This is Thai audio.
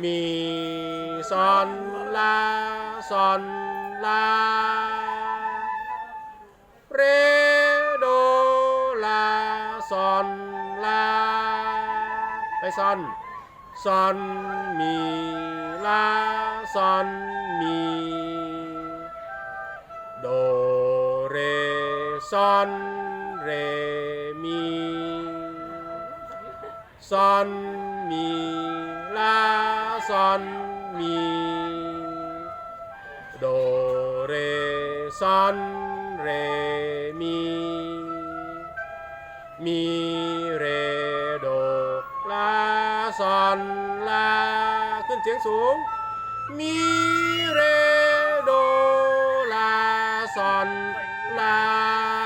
มีซอนลาซอนลา เรโดลาซอนลา ไปซอนซอนมีลาซอนมี โดเรซอนเรมีซอนมี ซอนมีโดเรซอนเรมีมีเรโดลาซอนลาขึ้นเสียงสูง มีเรโดลาซอนลา